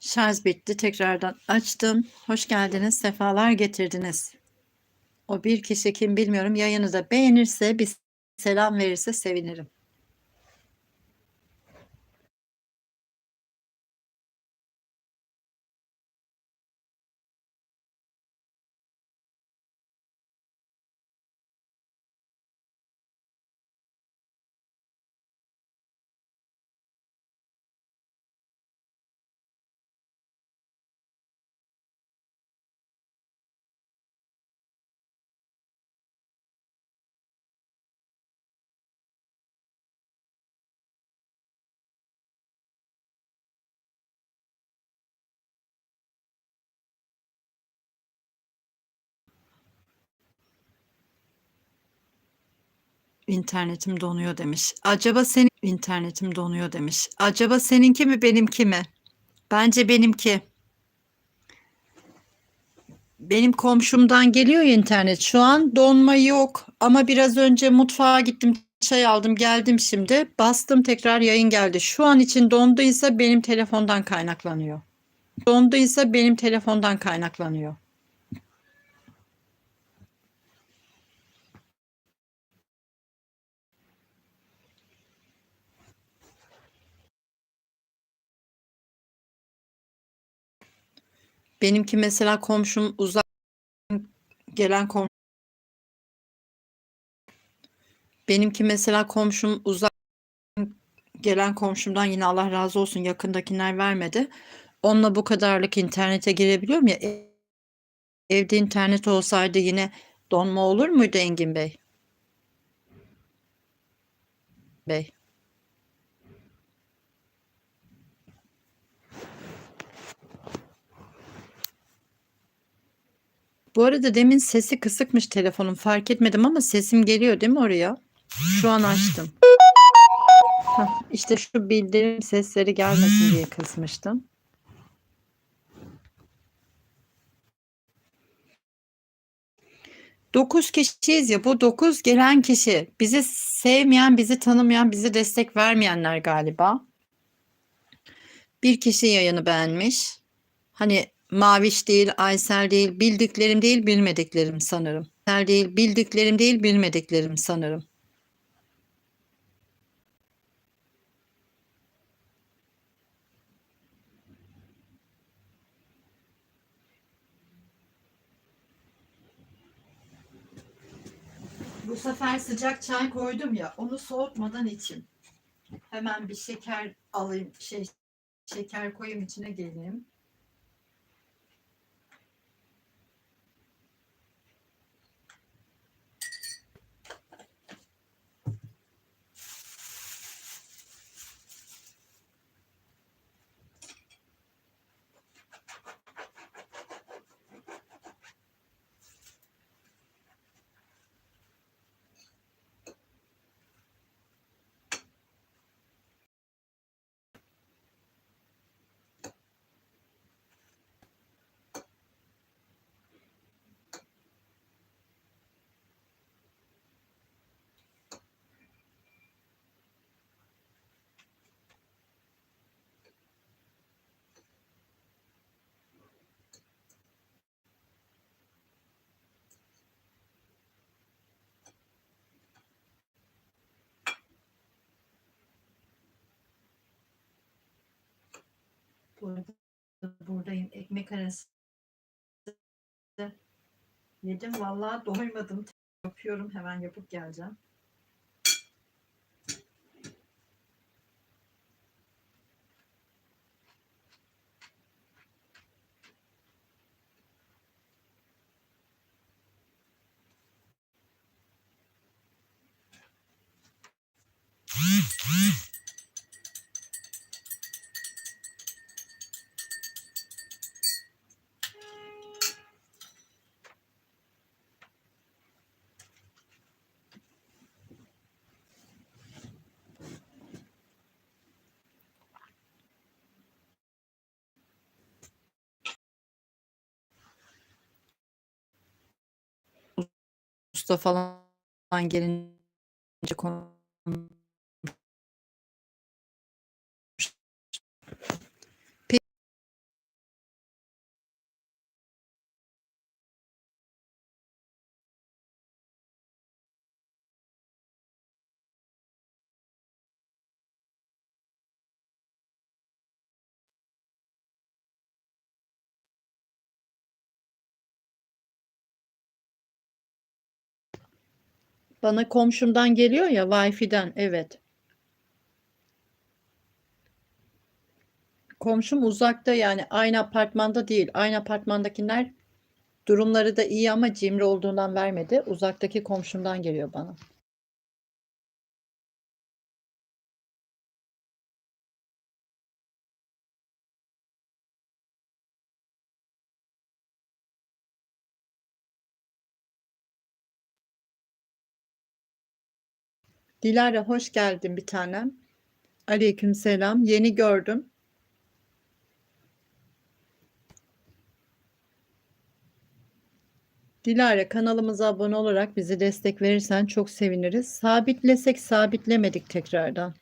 Şarj bitti. Tekrardan açtım. Hoş geldiniz. Sefalar getirdiniz. O bir kişi kim bilmiyorum. Yayını da beğenirse bir selam verirse sevinirim. İnternetim donuyor demiş. Acaba senin internetim donuyor demiş. Acaba seninki mi benimki mi? Bence benimki. Benim komşumdan geliyor internet. Şu an donma yok ama biraz önce mutfağa gittim, çay aldım, geldim şimdi. Bastım tekrar yayın geldi. Şu an için donduysa benim telefondan kaynaklanıyor. Donduysa benim telefondan kaynaklanıyor. Benimki mesela komşum uzak gelen komşum Benimki mesela komşum uzak gelen komşumdan yine Allah razı olsun yakındakiler vermedi. Onunla bu kadarlık internete girebiliyorum ya. E- Evde internet olsaydı yine donma olur muydu Engin Bey? Bey. Bu arada demin sesi kısıkmış telefonum fark etmedim ama sesim geliyor değil mi oraya? Şu an açtım. Hah, işte şu bildirim sesleri gelmesin diye kısmıştım. Dokuz kişiyiz ya bu dokuz gelen kişi bizi sevmeyen, bizi tanımayan, bizi destek vermeyenler galiba. Bir kişi yayını beğenmiş. Hani Maviş değil, Aysel değil, bildiklerim değil, bilmediklerim sanırım. Aysel değil, bildiklerim değil, bilmediklerim sanırım. Bu sefer sıcak çay koydum ya, onu soğutmadan içeyim. Hemen bir şeker alayım, şey şeker koyayım içine geleyim. Bu arada buradayım. Ekmek arası yedim. Vallahi doymadım. Yapıyorum. Hemen yapıp geleceğim. Usta falan gelince konu Bana komşumdan geliyor ya Wi-Fi'den. Evet. Komşum uzakta yani aynı apartmanda değil. Aynı apartmandakiler durumları da iyi ama cimri olduğundan vermedi. Uzaktaki komşumdan geliyor bana. Dilara hoş geldin bir tanem. Aleykümselam. Yeni gördüm. Dilara kanalımıza abone olarak bizi destek verirsen çok seviniriz. Sabitlesek sabitlemedik tekrardan.